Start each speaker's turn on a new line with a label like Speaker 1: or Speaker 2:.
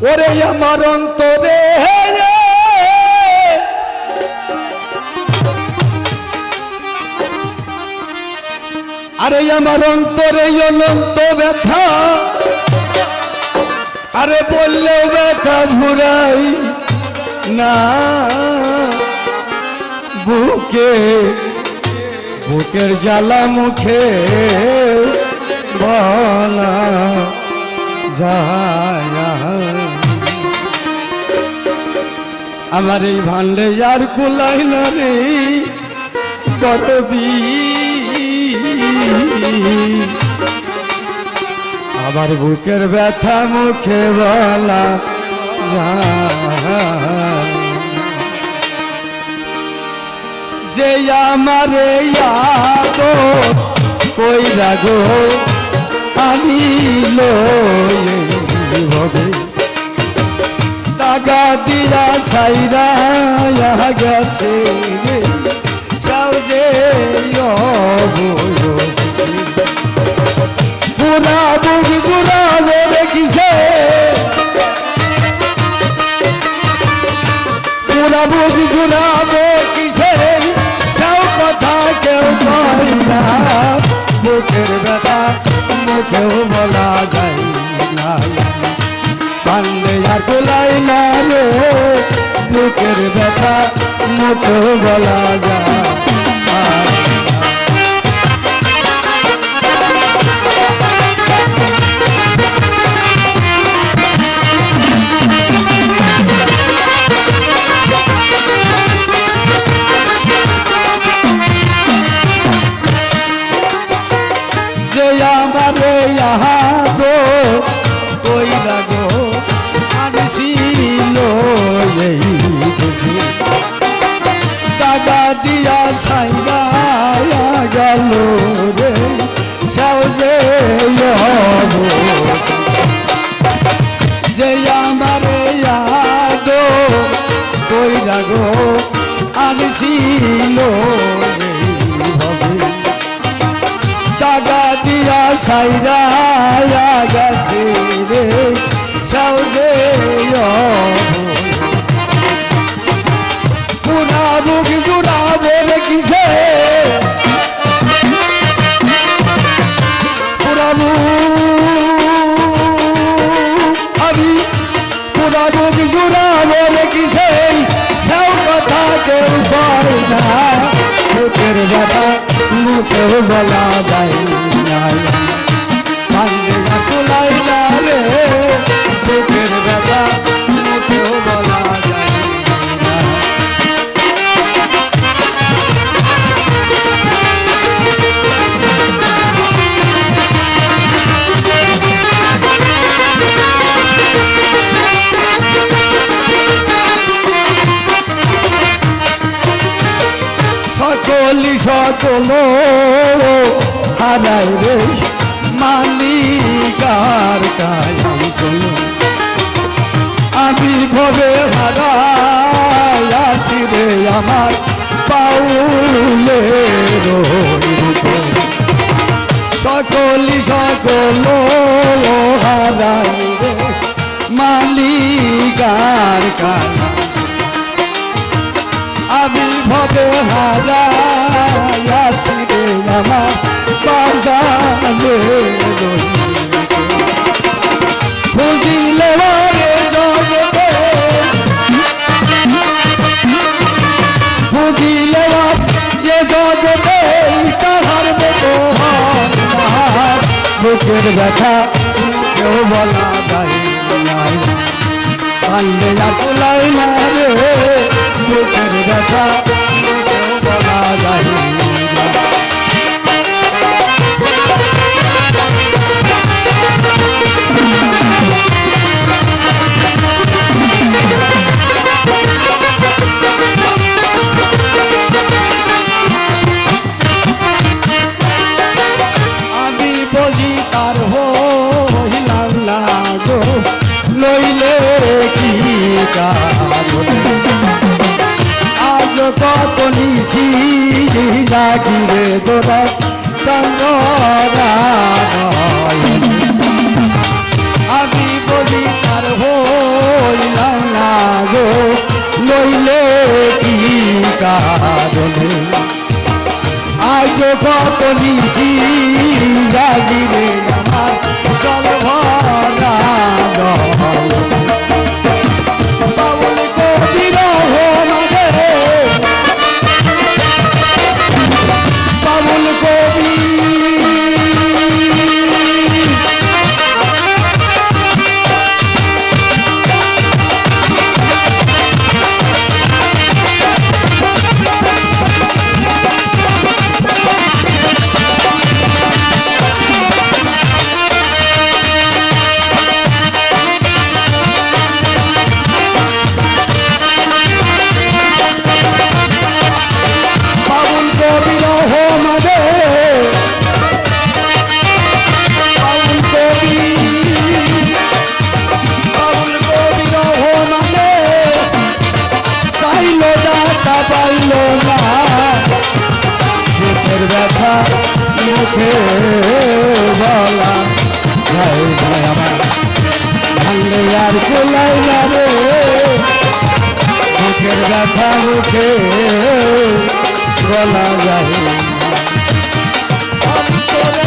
Speaker 1: ওরে আমার অন্তরে আরে আমার অন্তরে অনন্ত ব্যথা। আরে বললেও ব্যথা ভুরাই না। বুকে, বুকের জ্বালা মুখে বলা যায়। আমার এই ভান্ডে আর কুলাই না রে, দরদি। আমার বুকের ব্যথা মুখে বলা যে আমার ইয়াদ কই রাগো আনিল হবে টাকা দিয়া সাইরা গেছে যাও যে পুরা বুক জুড়াবে দেখিছে পুরা বুক জুড়াবে কিসে সব কথা কেউ কই না বুকের ব্যথা মুখেও বলা যায় মুখেও বলা। যে যে আমারে ইয়াদো কই লাগো আনছিল টাকা দিয়া সাইরা গেছে রে সাউজে পুরা বুক জুড়াবো রেখিছে পুরা বুকের ব্যথা মুখেও বলা যায় সকলি সকল হারাই রে মালিকার কায়াম আমি ভবে হারাইয়াছি রে আমার পাউলে সকলি সকল হারাই রে মালিকার কায়াম আমি ভবে হারাইয়াছি রে আমার বাজারে খুঁজিলে রে জগতে বুঝিলে এ জগতে তাহার মতো হয় না। বুকের ব্যথা কেউ বলা যায় নাই কান্দে না তোলাই না রে বুকের ব্যথা কেউ বলা যায় আজ কত নিশি জাগিরে দোরা আমি বুঝি তার হো গো লইলে কি কারণে? আজ কত নিশি পাইল না। মুখের ব্যথা, মুখে বলা যায় না। আমার ভাঙলে আর কোলাই না রে মুখের ব্যথা, মুখে বলা যায়। অন্তরে